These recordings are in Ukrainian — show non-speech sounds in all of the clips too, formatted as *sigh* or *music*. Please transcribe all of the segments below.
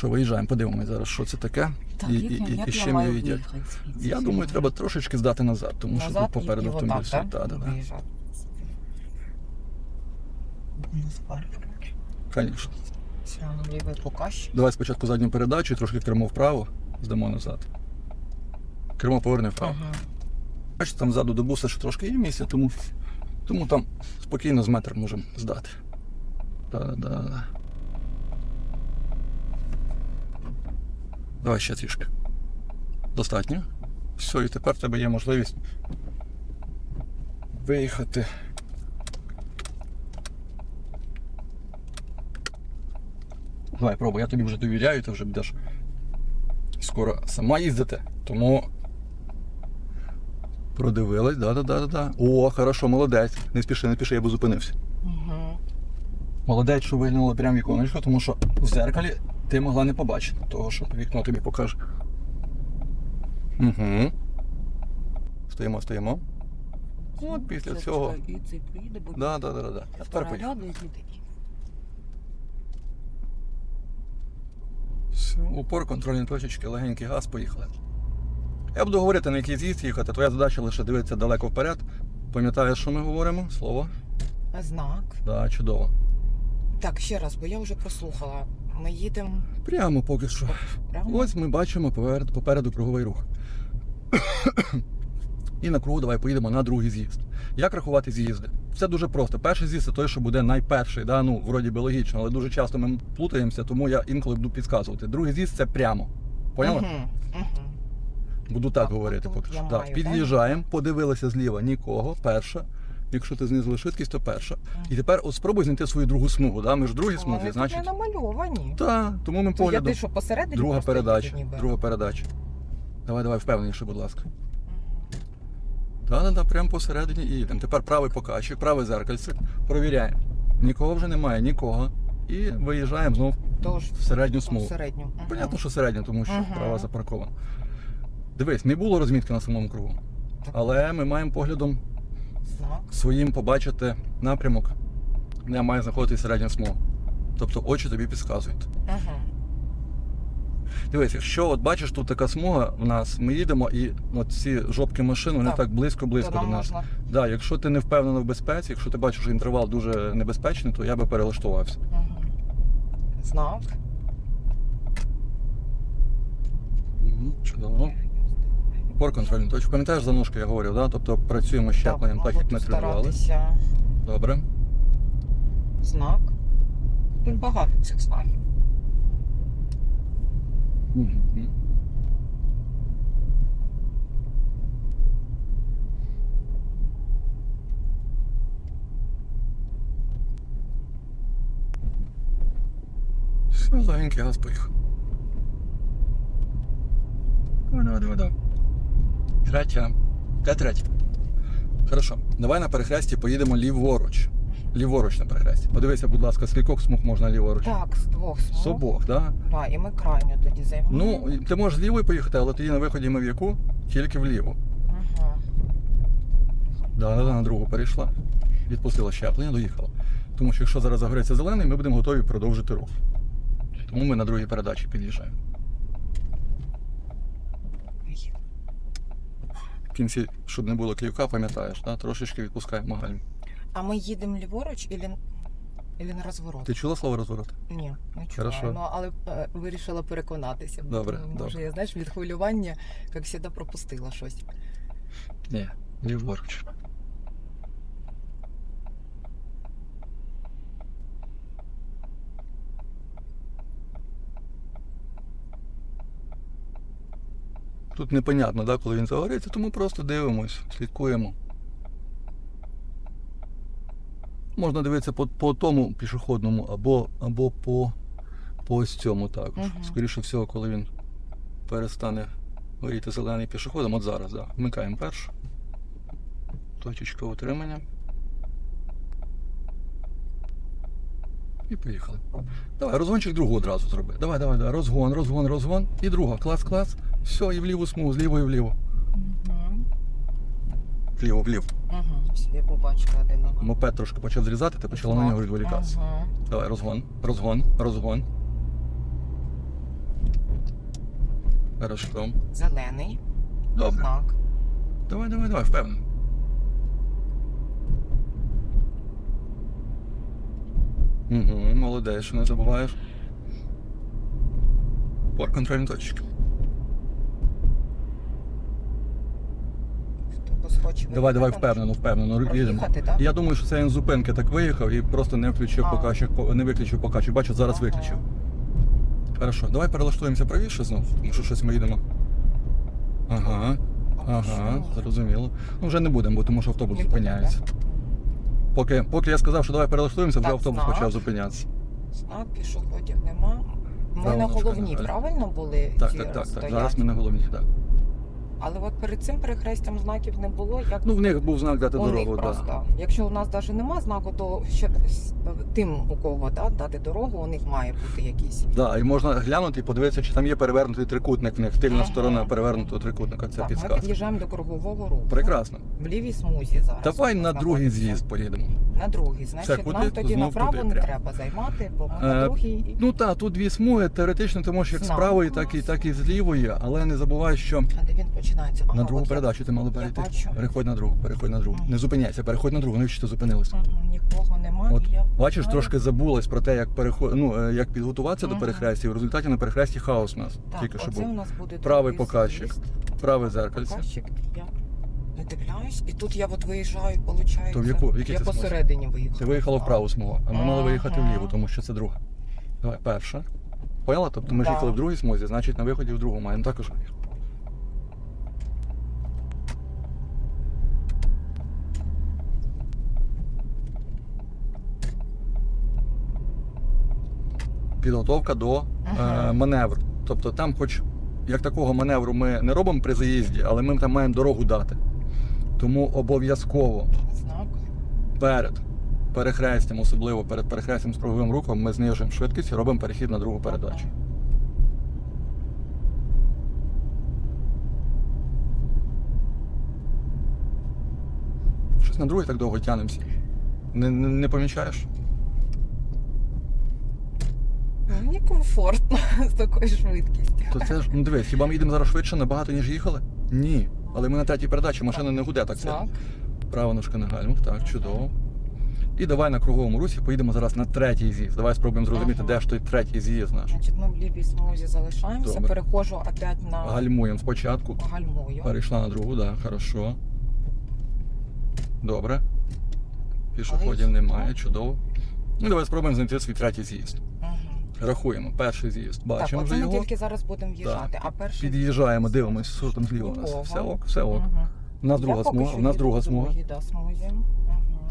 Що, виїжджаємо, подивимось зараз, що це таке. Так, і, як, і, і, як і з чим її їдять. Я думаю, треба трошечки здати назад, тому що тут попереду автомобіль. так? Спалю, коротше. Звісно. Давай спочатку задню передачу, трошки кермо вправо, здамо назад. Кермо поверне вправо. Ага. Бачите, там ззаду до буса ще трошки є місця, тому, тому там спокійно з метр можемо здати. Да-да-да. Давай ще трішки. Достатньо. Все, і тепер в тебе є можливість виїхати. Давай, пробуй, я тобі вже довіряю, ти вже будеш скоро сама їздити, тому продивилась, да-да-да-да. О, хорошо, молодець. Не спіши, не спіши, я би зупинився. Угу. Молодець, що виглянула прямо віконечко, тому що в зеркалі ти могла не побачити того, що вікно тобі покаже. Угу. Стоїмо, стоїмо. От після цього. І цей поїде, бо Да, да, да, да, да. А тепер і. Все, упор, контрольні точечки, легенький газ, поїхали. Я буду говорити, на який з'їзд їхати. Твоя задача лише дивитися далеко вперед. Пам'ятаєш, що ми говоримо? Слово? Знак. Да, чудово. Так, ще раз, бо я вже прослухала. Ми їдемо Прямо поки що. прямо. Ось ми бачимо попереду, попереду круговий рух. І на кругу давай поїдемо на другий з'їзд. Як рахувати з'їзди? Все дуже просто. Перший з'їзд це той, що буде найперший. Да? Ну, вроді би логічно, але дуже часто ми плутаємося, тому я інколи буду підказувати. Другий з'їзд це прямо. Поняла? Угу. Угу. Буду так Так, говорити поки що. Так, під'їжджаємо, подивилися зліва нікого, перша. Якщо ти знизили швидкість, то перша. І тепер от спробуй знайти свою другу смугу. Да? Ми ж другі смуги, Вони значить. тут не намальовані. Так, тому ми я поглядом. ти що посередині Друга просто передача. їду ніби? Друга передача. Давай, давай, впевненіше, будь ласка. Так, прямо посередині і їдемо. Тепер правий покачик, праве зеркальце. Провіряємо. Нікого вже немає, нікого. І виїжджаємо знов Тож, в середню смугу. середню. Мгм. Понятно, що середню, тому що Мгм. права запаркована. Дивись, не було розмітки на самому кругу. Так. Але ми маємо поглядом. Своїм побачити напрямок, де має знаходитися середня смуга. Тобто очі тобі підказують. Угу. Дивись, якщо от бачиш, тут така смуга в нас, ми їдемо, і от ці жопки машин, вони Так. так близько-близько до нас. можна. Да, якщо ти не впевнений в безпеці, якщо ти бачиш, що інтервал дуже небезпечний, то я би перелаштувався. Угу. Знак. Чудово. Контрольний точку. Пам'ятаєш за ножки я говорив, да? тобто працюємо щепленням так, як ми тренували. старатися. Добре. Знак. Тут багато цих знаків. Мгм. Все, легенький газ поїхав. Давай, давай, давай. Третя. Де третя? Хорошо. Давай на перехресті поїдемо ліворуч. Ліворуч на перехресті. Подивися, будь ласка, скількох смуг можна ліворуч? Так, з двох смуг. З обох, так? Да? Да, і ми крайню тоді займемо. Ну, ти можеш з лівої поїхати, але тоді на виході ми в яку? Тільки вліво. Ага. Да, да, на другу перейшла. Відпустила щеплення, доїхала. Тому що якщо зараз загориться зелений, ми будемо готові продовжити рух. Тому ми на другій передачі під'їжджаємо. В кінці, щоб не було клівка, пам'ятаєш, да? трошечки відпускаємо гальм. А ми їдемо ліворуч ілі, ілі на розворот? Ти чула слово розворот? Ні, не чула. Ну, але е, вирішила переконатися. Добре, тому, добре. Може, я знаєш, від хвилювання, як завжди, пропустила щось. Ні, ліворуч. Тут непонятно, да, коли він загориться, тому просто дивимось, слідкуємо. Можна дивитися по, по тому пішохідному або, або по, по ось цьому також. Мгм. Скоріше всього, коли він перестане горіти зелений пішоходом, от зараз, да. Вмикаємо першу. Точечка утримання. І поїхали. Давай, розгончик другу одразу зроби. Давай, давай, давай. Розгон, розгон, розгон. І друга. Клас, клас. Все, і в ліву смугу, з лівої вліво. Угу. Вліво, вліво. Угу. Я побачила один одного. Мопед трошки почав зрізати, ти почала на нього відволікатися. Ага. Давай, розгон, розгон, розгон. Хорошо. Зелений. Добре. Знак. Давай, давай, давай, впевнено. Угу, молодець, що не забуваєш. Пор контрольні точки. Хто Давай, давай, впевнено, впевнено. Їдемо. Проїхати, так? Я думаю, що це він зупинки так виїхав і просто не включив А. покачик, не виключив покачик. Бачу, зараз Ага. виключив. Хорошо, давай перелаштуємося правіше знов, якщо щось ми їдемо. Ага, ага, Що? зрозуміло. Ну вже не будемо, бо тому що автобус Не зупиняється. Поки, поки я сказав, що давай перелаштуємося, вже Так, автобус знак. почав зупинятися. Знак пішоходів нема. Ми Правильно, на головній, Наталя. правильно були? Так, ці так, так, так. Зараз ми на головній, так. Але от перед цим перехрестям знаків не було. Як Ну, в них був знак дати у них дорогу, просто. так. Якщо у нас навіть нема знаку, то ще тим, у кого да, дати дорогу, у них має бути якийсь. Да, і можна глянути і подивитися, чи там є перевернутий трикутник в них, тильна Ага. сторона перевернутого трикутника. Це так, ми підсказка. під'їжджаємо до кругового руху. Прекрасно. В лівій смузі зараз. Давай на другий з'їзд поїдемо. На другий. Значить, куди? нам тоді Знов направо туди, не прямо. треба займати, бо ми на Е, другий. Ну так, тут дві смуги, теоретично ти можеш як з правої, так і, так і з лівої, але не забувай, що А де він починається? на другу от я- передачу ти мала я перейти. бачу. Переходь на другу, переходь на другу. Не зупиняйся, переходь на другу, навіщо ти зупинилася? Мгм, Нікого немає. От, я Бачиш, знаю. трошки забулась про те, як переход... ну, е, як підготуватися до Мгм. перехрестя. В результаті на перехресті хаос у нас. Так, Тільки що оце був. у нас буде Правий другий показчик, з'їзд. праве зеркальце. Показчик, я не дивляюсь. І тут я от виїжджаю, виходить. То в яку- в якій я ти посередині виїхала. Ти виїхала в праву смугу, а ми мали виїхати вліву, тому що це друга. Давай, перша. Поняла? Тобто ми ж їхали в другій смузі, значить на виході в другу маємо також виїхати. Підготовка до е, маневру. Тобто там, хоч як такого маневру ми не робимо при заїзді, але ми там маємо дорогу дати. Тому обов'язково Знак. перед перехрестям, особливо перед перехрестям з круговим рухом, ми знижуємо швидкість і робимо перехід на другу передачу. Щось на другий так довго тянемося. Не, не, не помічаєш? Мені комфортно *laughs* з такою швидкістю. То це ж, ну дивись, хіба ми їдемо зараз швидше набагато, ніж їхали? Ні. Але ми на третій передачі, машина не гуде так сильно. Права ножка на гальмах, так, чудово. І давай на круговому русі поїдемо зараз на третій з'їзд. Давай спробуємо зрозуміти, Ага. де ж той третій з'їзд наш. Значить, ми в лівій смузі залишаємося, Добре. переходжу опять на Гальмуємо спочатку. гальмую. Перейшла на другу, так, да, хорошо. Добре. Пішоходів немає, чудово. Ну, давай спробуємо знайти свій третій з'їзд. Рахуємо. Перший з'їзд. Бачимо вже ми його. тільки зараз будемо в'їжджати, а перший... Під'їжджаємо, дивимося, що там зліва у нас. Ого. Все ок, все ок. Мгм. У нас Я друга поки смуга, що у нас їду друга в смуга. другій, да, смузі. Мгм.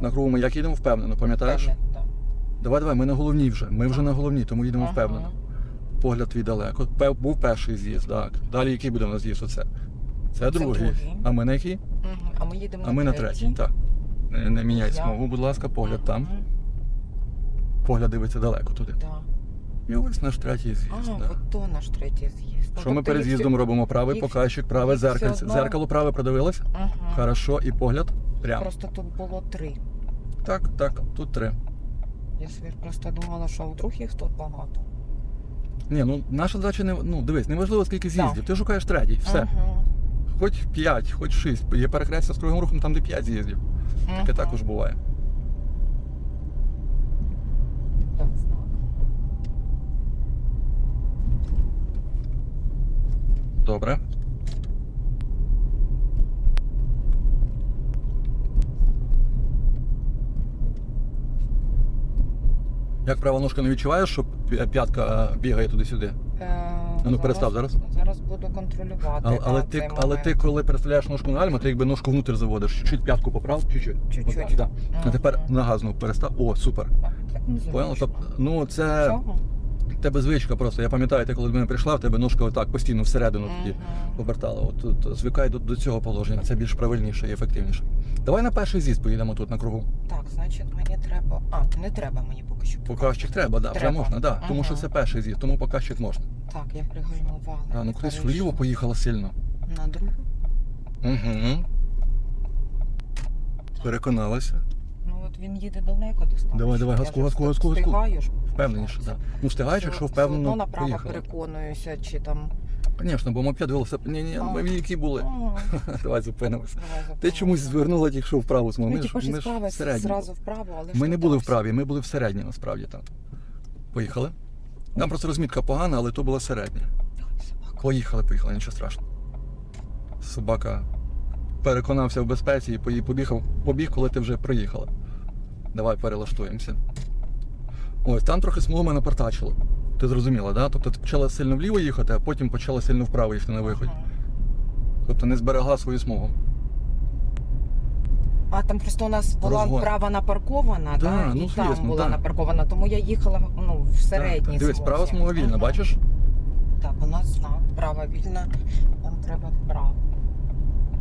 На кругу ми як їдемо впевнено, пам'ятаєш? Впевнена. Давай, давай, ми на головній вже. Ми вже на головній, тому їдемо Ага. впевнено. Погляд твій далеко. Був перший з'їзд, так. Далі який буде у нас з'їзд оце? Це другий. другий. А ми на який? Мгм. А ми їдемо А ми на третій, так. Не, не міняй Я- смугу, будь ласка, погляд там. Мгм. Погляд дивиться далеко туди. Да. І ось наш третій з'їзд. А, да. от то наш третій з'їзд. Ну, Що ми тобто перед з'їздом всі- робимо? Правий їх- показчик, праве все зеркальце. одно- Зеркало праве продивилось? Ага. Хорошо, і погляд прямо. Просто тут було три. Так, так, тут три. Я собі просто думала, що вдруг їх тут багато. Ні, ну наша задача не ну дивись, неважливо скільки з'їздів. Ти шукаєш третій, все. Ага. Хоч п'ять, хоч шість. Є перехрестя з кругом рухом там, де п'ять з'їздів. Таке Ага. також буває. Так, знак. Добре. Як права ножка не відчуваєш, що п'ятка е, бігає туди-сюди? Е, ну, перестав зараз. Зараз буду контролювати. Але, але, ти, цей але ти, момент. коли переставляєш ножку на гальма, ти якби ножку внутрь заводиш. Чуть-чуть п'ятку поправ, чуть-чуть. Чуть-чуть. Отак, да. А тепер на газ ну, перестав. О, супер. Так не Поняла? зручно. Тобто, ну це Чого? Тебе звичка просто. Я пам'ятаю, ти коли до мене прийшла, в тебе ножка отак постійно всередину тоді повертала. От, от звикай до, до цього положення, це більш правильніше і ефективніше. Давай на перший з'їзд поїдемо тут на кругу. Так, значить мені треба. А, не треба мені поки що. Показчик треба, да, вже Треба. можна, да. Тому що Ага. це перший з'їзд, тому показчик можна. Так, я пригальмувала. А, ну кудись Перейшла вліво поїхала сильно. На другу. Угу. Переконалася. Ну от він їде далеко достатньо. Давай, давай, газку, газку, газку, газку. Встигаю ж. Впевненіше, так. Да. Ну встигаєш, якщо впевнено направо поїхала. переконуюся, чи там Звісно, бо мопед велосипед. Ні, ні, ми які були. *laughs* Давай зупинимося. Ти чомусь звернула тільки що вправо смугу. Ну, Ми ж, типу, ми ж в середньому. зразу вправо, але Ми не були вправі, ми були в середній насправді там. Поїхали. Там просто розмітка погана, але то була середня. Поїхали, поїхали, нічого страшного. Собака переконався в безпеці і побіг, побіг, коли ти вже проїхала. Давай перелаштуємося. Ось там трохи смугу мене напортачило. Ти зрозуміла, да? Тобто ти почала сильно вліво їхати, а потім почала сильно вправо їхати на виході. Тобто не зберегла свою смугу. А там просто у нас була Розгон. вправа напаркована, Да, да, ну, і там звісно, була да. напаркована, тому я їхала ну, в середній Так, Дивись, смузі. права смуга вільна, Ага. бачиш? Так, у нас права вільна, нам треба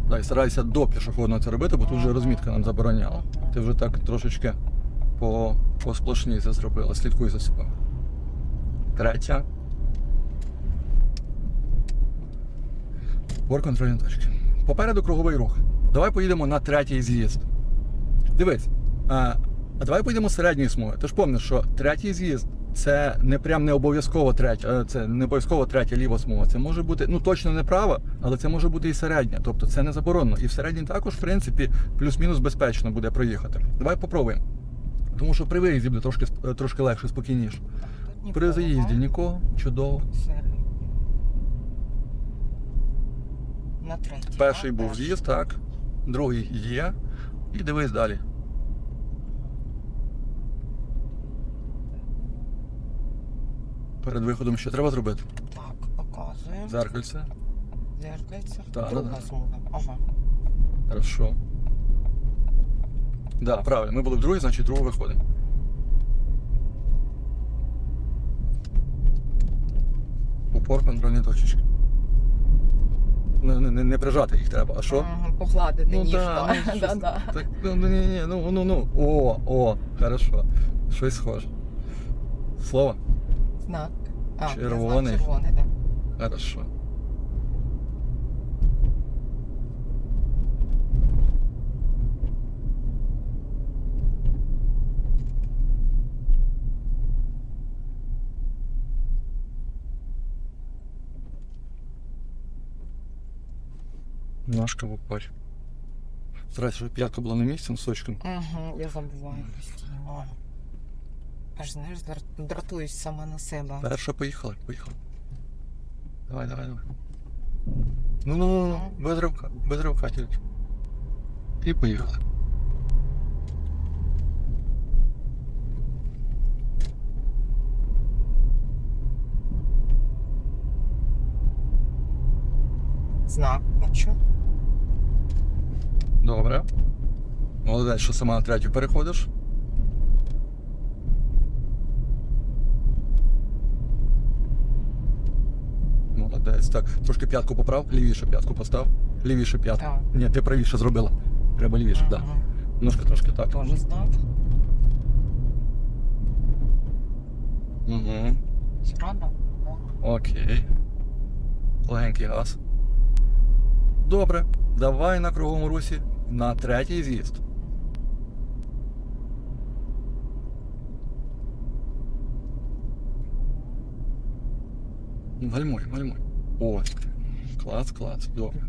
вправо. Дай, старайся до пішохідного це робити, бо тут вже розмітка нам забороняла. Ти вже так трошечки по, по сплошній це зробила. Слідкуй за собою. Третя. Бор контрольні точки. Попереду круговий рух. Давай поїдемо на третій з'їзд. Дивись. А, а давай поїдемо з середньої смуги. Ти ж пам'ятаєш, що третій з'їзд це не прям не обов'язково третя, е, це не обов'язково третя ліва смуга. Це може бути, ну точно не права, але це може бути і середня. Тобто це не заборонено. І в середній також, в принципі, плюс-мінус безпечно буде проїхати. Давай попробуємо. Тому що при виїзді буде трошки, е, трошки легше, спокійніше. При нікого, заїзді нікого, чудово. На третій. Перший да, був з'їзд, так. Другий є. І дивись далі. Перед виходом що треба зробити? Так, показуємо. Зеркальце. Зеркальце. Так, Друга да, да. смуга. Ага. Хорошо. Да, правильно. Ми були в другій, значить другу виходить. Упор контрольні точечки. Не, не, не, прижати їх треба, а що? Ага, Погладити Ну ніжко. да, ну, щось да. Так, ну, ну, ні, ні, ну, ну, ну, о, о, хорошо. Щось схоже. Слово? Знак. А, я знак Червоний. червоний, так. Хорошо. Ножка в. Старайся, щоб п'ятка була на місці носочком. Угу, я забуваю постійно. Аж знаєш, дратуюсь сама на себе. Перша поїхала, поїхала. Давай, давай, давай. Ну, ну, ну, ну, без ривка, без ривка тільки. І поїхали. Знак бачу. Добре. Молодець, що сама на третю переходиш. Молодець. Так, трошки п'ятку поправ, лівіше п'ятку постав. Лівіше п'ятку. Так. Ні, ти правіше зробила. Треба лівіше, так. Ага. Да. Ножка трошки так. Тоже знак. Угу. Зрада. Окей. Легенький газ. Добре. Давай на круговому русі на третій з'їзд. Гальмуй, гальмуй. О, клас, клас. Добре.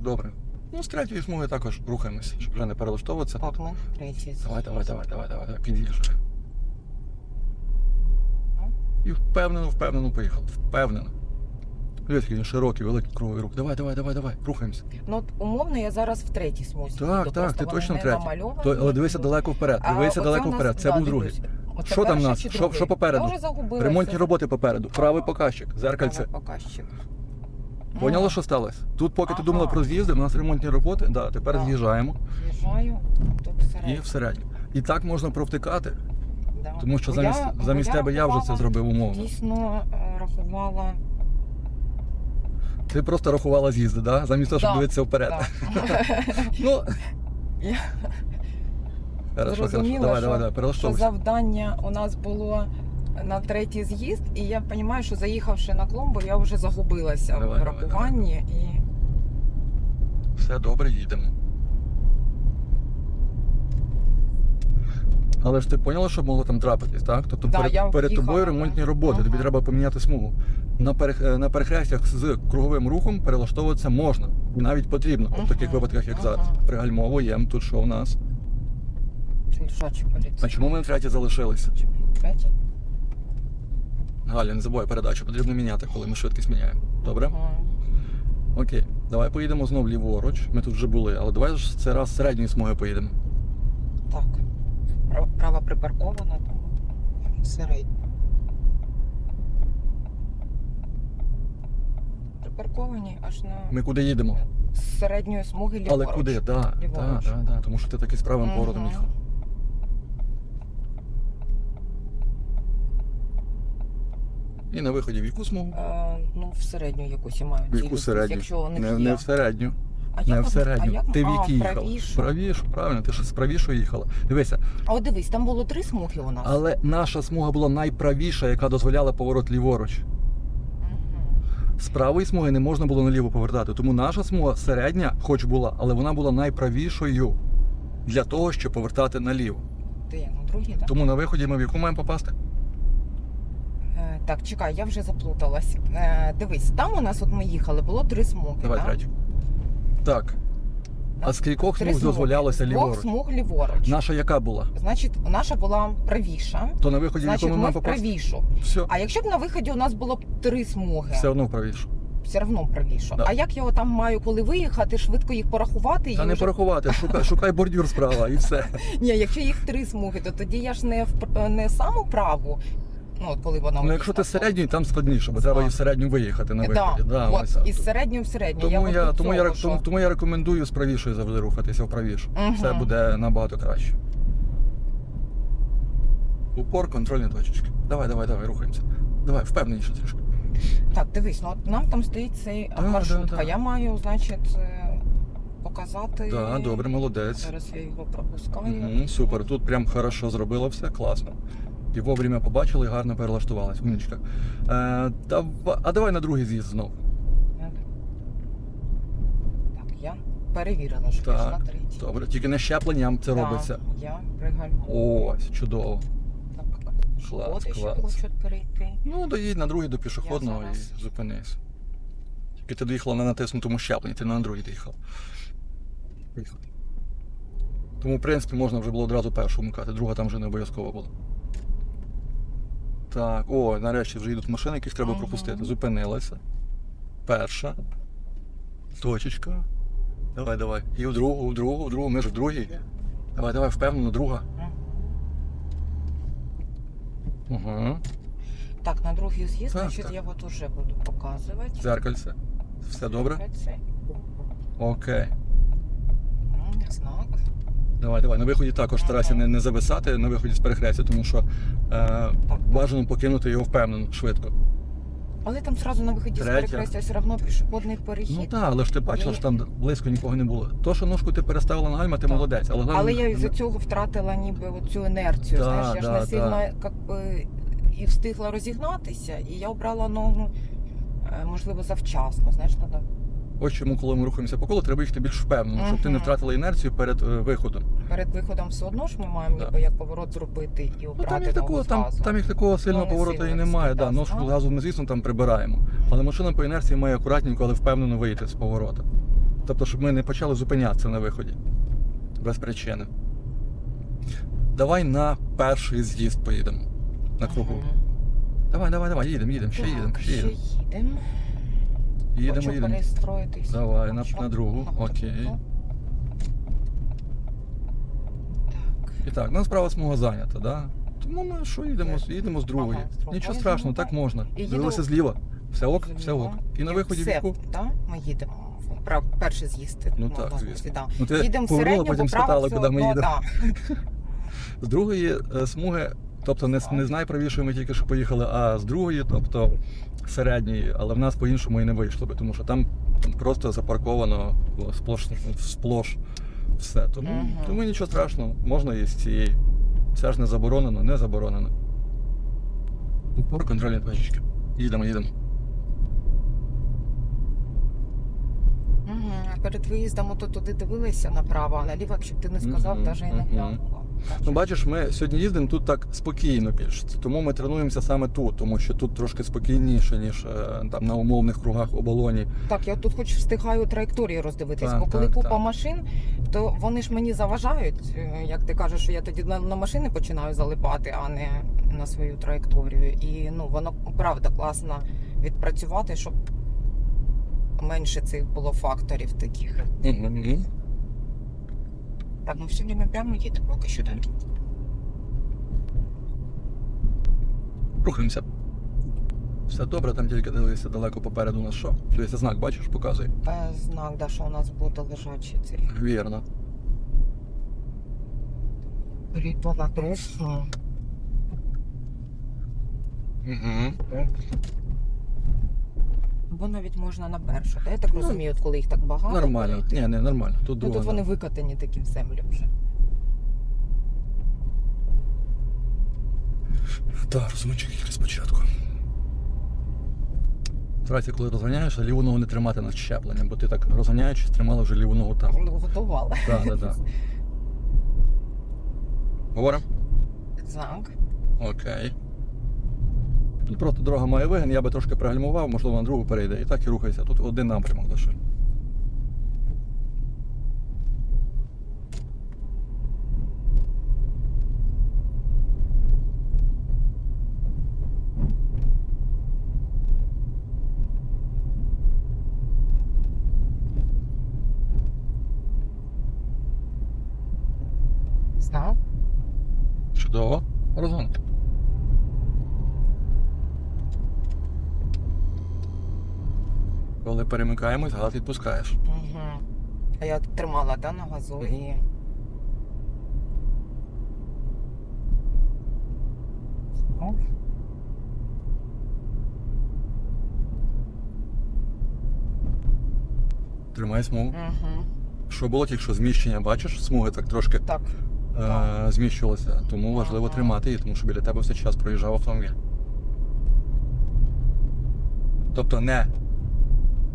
Добре. Ну, з третьої смуги також рухаємося, щоб вже не перелаштовуватися. Ми третій. Давай, давай, давай, давай, давай, давай, під'їжджай. І впевнено, впевнено поїхав. Впевнено. Який він широкий, великий круговий рух. Давай, давай, давай, давай, рухаємося. Ну, от, умовно, я зараз в третій смузі. Так, так, ти точно третій. То, але дивися далеко вперед. Дивися далеко вперед. Це був другий. Оце Що там у перший нас? чи Що, другий? що попереду? Я вже загубилася. Ремонтні роботи попереду. Правий показчик, зеркальце. Правий показчик. Поняла, що сталося? Тут, поки ти Ага. думала про з'їзди, у нас ремонтні роботи. Да, тепер Так. з'їжджаємо З'їжджаю, тут і всередині. І так можна провтикати, Да. тому що Бо замість, я- бо замість тебе я вже це рахувала, зробив умовно. Дійсно е, рахувала. Ти просто рахувала з'їзди, да? замість того, щоб Да, дивитися вперед. Да. Ну, *laughs* Я. зрозуміла, Давай, що, давай, давай, що завдання у нас було на третій з'їзд, і я розумію, що заїхавши на клумбу, я вже загубилася Давай, в рахуванні. І... Все добре, їдемо. Але ж ти поняла, що могло там трапитись, так? Тобто Да, перед, я перед тобою да. ремонтні роботи, тобі Ага. треба поміняти смугу. На, перех... е, на перехрестях з круговим рухом перелаштовуватися можна. Навіть потрібно. От в таких випадках, як ага. зараз. Пригальмовуємо. Тут що у нас? Лежачий поліцей. А чому ми на третій залишилися? Третій? Галя, не забувай передачу, потрібно міняти, коли ми швидкість міняємо. Добре? Ага. Окей. Давай поїдемо знов ліворуч. Ми тут вже були, але давай ж це раз середньої смуги поїдемо. Так. Права, права припаркована, тому середня. Припарковані аж на Ми куди їдемо? з середньої смуги ліворуч. Але куди? Да, да, Ліворуч. да, да, тому що ти таки з правим Мгм. поворотом їхав. І на виході в яку смугу? Е, ну, в середню якусь я маю. В яку середню? Якщо у Не, не в середню. а Не в середню. Ти в якій їхала? правішу. Правішу, правильно, ти ж з правішої їхала. Дивися, А от дивись, там було три смуги у нас. але наша смуга була найправіша, яка дозволяла поворот ліворуч. З правої смуги не можна було наліво повертати. Тому наша смуга середня, хоч була, але вона була найправішою для того, щоб повертати наліво. Ти як, на другій, так? Тому на виході ми в яку маємо попасти? Так, чекай, я вже заплуталась. Е, дивись, там у нас от ми їхали, було три смуги. Давай так? третю. Так. А з кількох Три смуг смуги. дозволялося Двох ліворуч? смуг ліворуч. Наша яка була? Значить, наша була правіша. То на виході Значить, ми в попасти? правішу. Все, А якщо б на виході у нас було б три смуги, все одно правіше. все одно правіше. Да. А як я там маю коли виїхати, швидко їх порахувати? і Та не вже- порахувати, шукай, шукай бордюр справа і все. *laughs* Ні, якщо їх три смуги, то тоді я ж не в не саму праву. Ну, от коли вона Ну якщо ти середній, там складніше, бо треба і в середню виїхати на виході. Да, от, ось. із середньої в середню. Тому от я, тому, я, цього, рек- тому, що- тому я рекомендую з правішої завжди рухатися в правішу. Мгм. Це буде набагато краще. Упор, контрольні точечки. Давай, давай, давай, рухаємося. Давай, впевненіше трішки. Так, дивись, ну от нам там стоїть цей Да, маршрутка. да, да. Я маю, значить, е, показати. Так, добре, молодець. Зараз я його пропускаю. Угу, супер. Тут прям хорошо зробила все, класно. І вовремя побачили і гарно перелаштувалась. Умнічка. Е, дава- а давай на другий з'їзд знов. Так, я перевірила, що я ж на Так, третій. добре. Тільки не щепленням це робиться. Я пригальмую. Ось, чудово. Клас, пішоходи ще клас. хочуть перейти. Ну, доїдь на другий до пішохідного Я зараз. і зупинись. Тільки ти доїхала на натиснутому щепленні, ти на другий доїхав. Поїхали. Тому, в принципі, можна вже було одразу першу вмикати, друга там вже не обов'язково була. Так, о, нарешті вже йдуть машини, яких треба пропустити. Зупинилася. Перша. Точечка. Давай, давай. І в другу, в другу, в другу, ми ж в другій. Давай, давай, впевнено, друга. Угу. Так, на другий з'їзд, Так, значить, так. я от уже буду показувати. Дзеркальце. Все добре? Це. Окей. М, Знак. Давай, давай. На виході також старайся не, не зависати на виході з перехрестя, тому що е, бажано покинути його впевнено, швидко. Але там зразу на виході з перехрестя все одно пішохідний перехід. Ну так, але ж ти бачила, що там близько нікого не було. То, що ножку ти переставила на гальма, ти Так. молодець. Але, Але я із-за цього втратила ніби цю енерцію. Да, знаєш, я ж да, не сильно як би, і встигла розігнатися, і я обрала ногу, е, можливо, завчасно. Знаєш, треба Ось чому, коли ми рухаємося по колу, треба їхати більш впевнено, щоб ти не втратила інерцію перед е, виходом. перед виходом все одно ж ми маємо Да. ніби як поворот зробити і Ну, обрати там їх ногу такого, там, зразу. там їх такого сильного Ну, не повороту і сильно, немає. да, ножку знаю. газу ми, звісно, там прибираємо. Але машина по інерції має акуратненько, але впевнено вийти з поворота. Тобто, щоб ми не почали зупинятися на виході. Без причини. Давай на перший з'їзд поїдемо. На кругу. Мгм. Давай, давай, давай, їдемо, їдемо, ще Так, їдемо, ще ще їдемо. Їдемо. Хочу їдемо. перестроїтись. Давай, на- на другу, На окей. Так. І так, у нас права смуга зайнята, да? Тому ми що їдемо, з- їдемо з другої. Ага, з другої Нічого страшного, так можна. І їду- Дивилися зліва. Все ок, все ок. І на виході все, віку. Так, ми їдемо. в прав- перший з'їзд. Ну на так, дорозі, звісно. да. Ну, ти Їдемо повернула, потім бо право спитала, куди ми їдемо. да. З другої е, смуги, тобто не, з- не з найправішої ми тільки що поїхали, а з другої, тобто середньої, але в нас по-іншому і не вийшло би, тому що там просто запарковано сплош, сплош все. Тому, Мгм. тому нічого страшного, можна і з цієї. Це ж не заборонено, не заборонено. Упор контрольні точки. Їдемо, їдемо. А Перед виїздом ото туди дивилися направо, а наліво, якщо б ти не сказав, навіть і не глянула. Ну, бачиш, ми сьогодні їздимо тут так спокійно більш. Тому ми тренуємося саме тут, тому що тут трошки спокійніше, ніж е, там на умовних кругах оболоні. Так, я тут хоч встигаю траєкторії роздивитись, Так, бо коли так, купа так. машин, то вони ж мені заважають. Е, Як ти кажеш, що я тоді на, на машини починаю залипати, а не на свою траєкторію. І ну воно правда класно відпрацювати, щоб менше цих було факторів таких. Так, ну все время прямо їде поки що далі. Рухаємося. Все добре, там тільки дивися далеко попереду у нас що. Дивися, знак, бачиш, показує. Е, Знак, да, що у нас буде лежачий цей. Вірно. Рідна кресло. Угу. Бо навіть можна на першу. Та я так розумію, от коли їх так багато. Ну, Нормально. Ні, не нормально. Тут Ну друга. тут вони да. викатані такі в землю вже. Так, розумичок їх спочатку. Старайся, коли розганяєш, ліву ногу не тримати на щеплення, бо ти так розганяючись, тримала вже ліву ногу там. Ну, готувала. Так, так, так. Говоримо? Знак. Окей. Тут просто дорога має вигін, я би трошки пригальмував, можливо, на другу перейде. І так і рухайся. Тут один напрямок лише. Знак. Чудово. Розгонки. Коли перемикаємось, газ відпускаєш. Угу. А я тримала да, на газу і. О, Тримай смугу. Угу. Що було тільки що зміщення, бачиш, смуги так трошки Так. е- зміщувалися. Тому важливо Ага. тримати її, тому що біля тебе все час проїжджав автомобіль. Тобто не,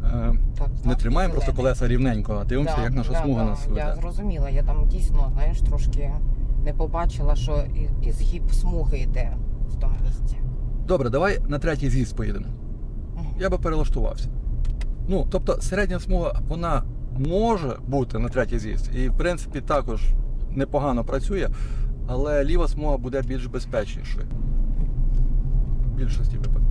не знак тримаємо просто колеса рівненько, а дивимося, Да, як наша да, смуга да, нас Я зрозуміла, я там дійсно, знаєш, трошки не побачила, що і, і згиб смуги йде в тому місці. Добре, давай на третій з'їзд поїдемо. Я би перелаштувався. Ну, тобто, середня смуга, вона може бути на третій з'їзд. І, в принципі, також непогано працює, але ліва смуга буде більш безпечнішою. В більшості випадків.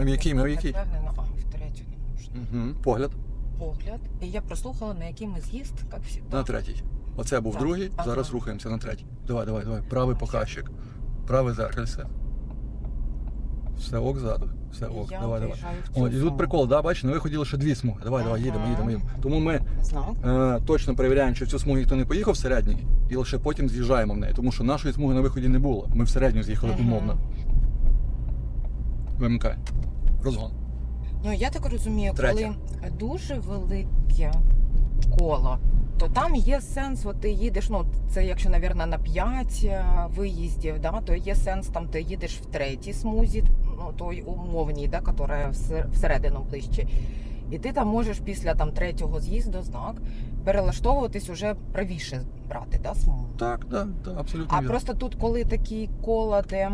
Ми в якій, ми в якій? Впевнена, а в третю не можна. Угу. Погляд Погляд. І я прослухала, на який ми з'їзд, як всі. на третій. Оце був Так, другий, ага. зараз рухаємося на третій. Давай, давай, давай. Правий показчик. Праве зеркальце. Все ок ззаду. Все ок. Я давай, давай. виїжджаю в цю О, і тут прикол, да, бачиш, на виході лише дві смуги. Давай, давай, їдемо, Ага. їдемо, їдемо. Тому ми Знак. е, точно перевіряємо, чи в цю смугу ніхто не поїхав в середній, і лише потім з'їжджаємо в неї, тому що нашої смуги на виході не було. Ми в середню з'їхали Мгм. умовно. Вимикай. Розгон. Ну я так розумію, Третє. коли дуже велике коло, то там є сенс, от ти їдеш, ну це якщо, навірно, на 5 виїздів, да, то є сенс там, ти їдеш в третій смузі, ну той умовній, да, яка всередину ближче. І ти там можеш після там третього з'їзду знак перелаштовуватись уже правіше брати, да, смугу. Так, так, так, абсолютно. А вірно. просто тут, коли такі кола, де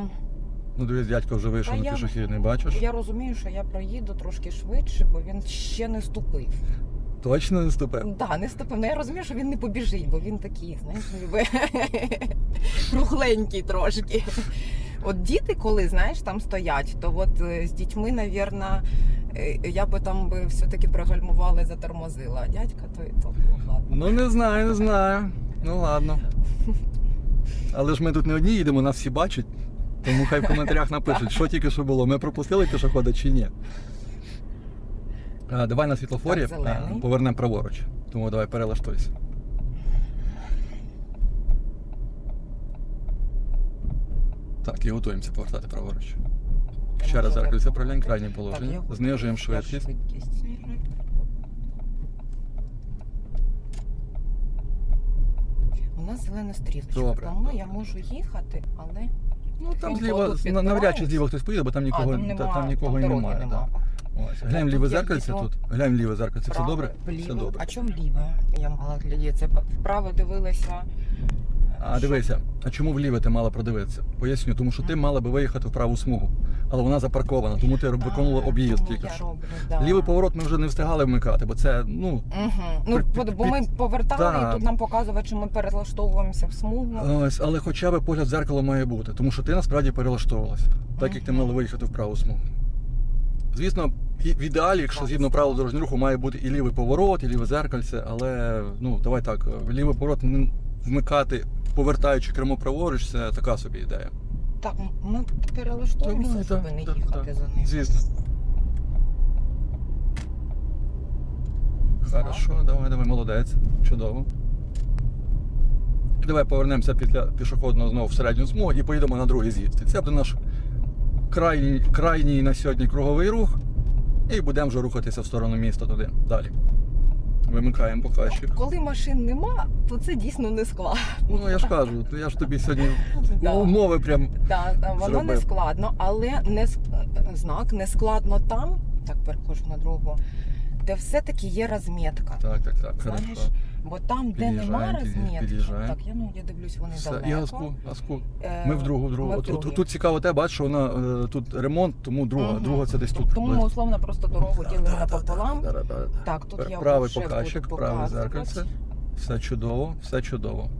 Ну дивись, дядько вже вийшов Та на я- пішохідний, бачиш? я розумію, що я проїду трошки швидше, бо він ще не ступив. Точно не ступив. Да, не ступив. Ну я розумію, що він не побіжить, бо він такий, знаєш, ніби *laughs* кругленький трошки. От діти, коли знаєш, там стоять, то от е, з дітьми, навірно, е, я би там би все-таки пригальмувала і затормозила. А дядька то, то ну, ладно. Ну не знаю, не знаю. Ну ладно. Але ж ми тут не одні їдемо, нас всі бачать. Тому хай в коментарях напишуть, що тільки що було. Ми пропустили пішохода чи ні. А, давай на світлофорі Так, зелений. повернемо праворуч. Тому давай перелаштуйся. Так, і готуємося повертати праворуч. Ще раз зеркальце проглянь, крайнє положення. Знижуємо швидкість. швидкість у нас зелена стрілочка, Добре, тому я можу їхати, але Ну там зліва на- навряд чи зліва хтось поїде, бо там нікого, там, та- нема, там нікого і дороги немає. нема. Да. Ось. Глянь ліве є зеркальце тут. Глянь ліве зеркальце. Все добре? Все добре. А чому ліве? Я мала глядіти. Вправо дивилася. А дивися, а чому вліве ти мала продивитися? Поясню, тому що ти мала би виїхати в праву смугу, але вона запаркована, тому ти виконувала об'їзд тільки що. Лівий поворот ми вже не встигали вмикати, бо це ну Угу. Ну, бо- ми повертали, Да. і тут нам показують, що ми перелаштовуємося в смугу. ось, але хоча б погляд в дзеркало має бути, тому що ти насправді перелаштовувалася, так як ти мала виїхати в праву смугу. Звісно, і- в ідеалі, якщо згідно правил дорожнього руху, має бути і лівий поворот, і ліве зеркальце, але ну давай так, лівий поворот не вмикати, повертаючи кермо праворуч, це така собі ідея. Так, ми перелаштовуємося, Давай, щоб не да, їхати да. за ним. Звісно. Хорошо, давай, давай, молодець. Чудово. Давай повернемося після пішохідного знову в середню смугу і поїдемо на другий з'їзд. Це буде наш крайній, крайній на сьогодні круговий рух. І будемо вже рухатися в сторону міста туди. Далі. Вимикаємо показчик. Коли машин нема, то це дійсно не складно. Ну я ж кажу, то я ж тобі сьогодні *laughs* Да. умови прям. Так, да, воно не складно, але не знак не складно там. Так, перехожу на другу, де все-таки є розмітка. Так, так, так, Знаєш, хорошо. Бо там, де нема Під'їжджаємо, розмітки, так, я ну я дивлюсь, вони Все, далеко. і газку, газку. Е, Ми в другу, в другу. ми в От, тут, тут цікаво те, бачиш, що вона е, тут ремонт, тому друга. Мгм. Друга це десь тут. Тому ми условно просто дорогу ділимо напополам. Так, тут я правий показчик, праве зеркальце. Все чудово, все чудово.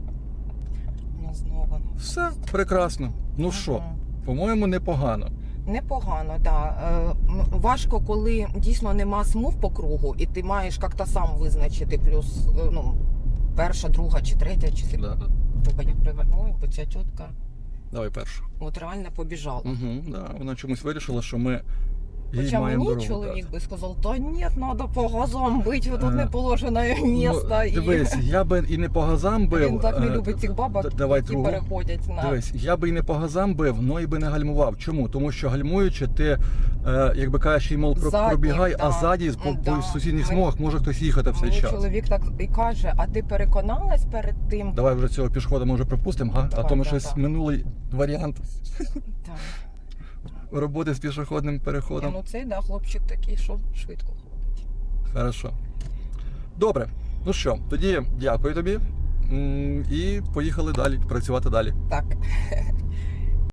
Ну, знову. Все прекрасно. Ну що, по-моєму, непогано. Непогано, так. Е, важко, коли дійсно нема смуг по кругу, і ти маєш як-то сам визначити плюс е, ну, перша, друга чи третя, чи Да. Бо я привернула, бо ця тітка Давай першу. от реально побіжала. Угу, да. Вона чомусь вирішила, що ми Хоча мені чоловік би сказав, та ні, треба по газам бити, тут Е, не положене місто. Ну, і... дивись, я би і не по газам бив. Він так не е, любить цих бабок, давай які другу. переходять на Дивись, я би і не по газам бив, но і би не гальмував. Чому? Тому що гальмуючи, ти, е, якби кажеш, їй, мол, про- Ззаді, пробігай, а да. ззаді по, Да. по сусідніх смугах може хтось їхати в цей час. чоловік так і каже, а ти переконалась перед тим? Давай вже цього пішохода може пропустимо, а Давай, то ми да, щось да. минулий варіант Так. Роботи з пішохідним переходом. ну цей да, хлопчик такий, що швидко ходить. Хорошо. Добре. Ну що, тоді дякую тобі. І поїхали далі, працювати далі. Так. *laughs*